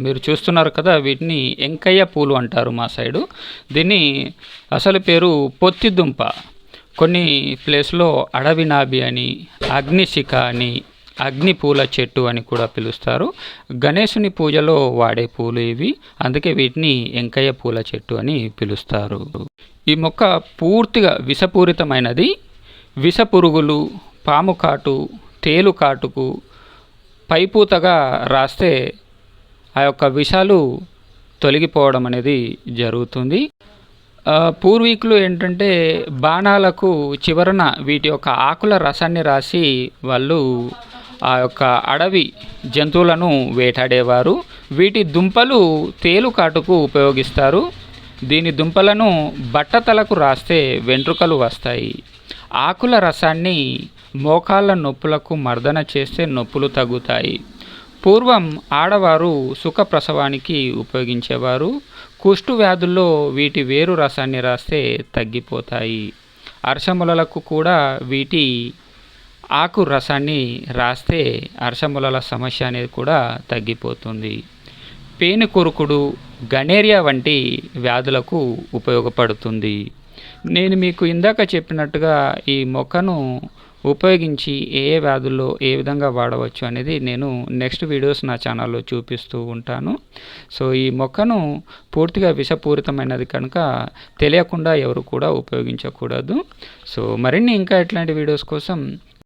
మీరు చూస్తున్నారు కదా వీటిని ఎంకయ్య పూలు అంటారు మా సైడు. దీన్ని అసలు పేరు పొత్తిదుంప. కొన్ని ప్లేస్లో అడవి నాభి అని అగ్నిశిఖ అని అగ్ని పూల చెట్టు అని కూడా పిలుస్తారు. గణేశుని పూజలో వాడే పూలు ఇవి. అందుకే వీటిని ఎంకయ్య పూల చెట్టు అని పిలుస్తారు. ఈ మొక్క పూర్తిగా విషపూరితమైనది. విష పురుగులు పాము కాటు తేలు కాటుకు పైపూతగా రాస్తే ఆ యొక్క విషాలు తొలగిపోవడం అనేది జరుగుతుంది. పూర్వీకులు ఏంటంటే బాణాలకు చివరన వీటి యొక్క ఆకుల రసాన్ని రాసి వాళ్ళు ఆ యొక్క అడవి జంతువులను వేటాడేవారు. వీటి దుంపలు తేలుకాటుకు ఉపయోగిస్తారు. దీని దుంపలను బట్టతలకు రాస్తే వెంట్రుకలు వస్తాయి. ఆకుల రసాన్ని మోకాళ్ళ నొప్పులకు మర్దన చేస్తే నొప్పులు తగ్గుతాయి. పూర్వం ఆడవారు సుఖప్రసవానికి ఉపయోగించేవారు కుష్టు వ్యాధుల్లో వీటి వేరు రసాన్ని రాస్తే తగ్గిపోతాయి. అర్షములలకు కూడా వీటి ఆకు రసాన్ని రాస్తే అర్షములల సమస్య అనేది కూడా తగ్గిపోతుంది. పేను కొరుకుడు గనేరియా వంటి వ్యాధులకు ఉపయోగపడుతుంది. నేను మీకు ఇందాక చెప్పినట్టుగా ఈ మొక్కను ఉపయోగించి ఏ ఏ వ్యాధుల్లో ఏ విధంగా వాడవచ్చు అనేది నేను నెక్స్ట్ వీడియోస్ నా ఛానల్లో చూపిస్తూ ఉంటాను. సో ఈ మొక్కను పూర్తిగా విషపూరితమైనది కనుక తెలియకుండా ఎవరు కూడా ఉపయోగించకూడదు. సో మరిన్ని ఇంకా ఇట్లాంటి వీడియోస్ కోసం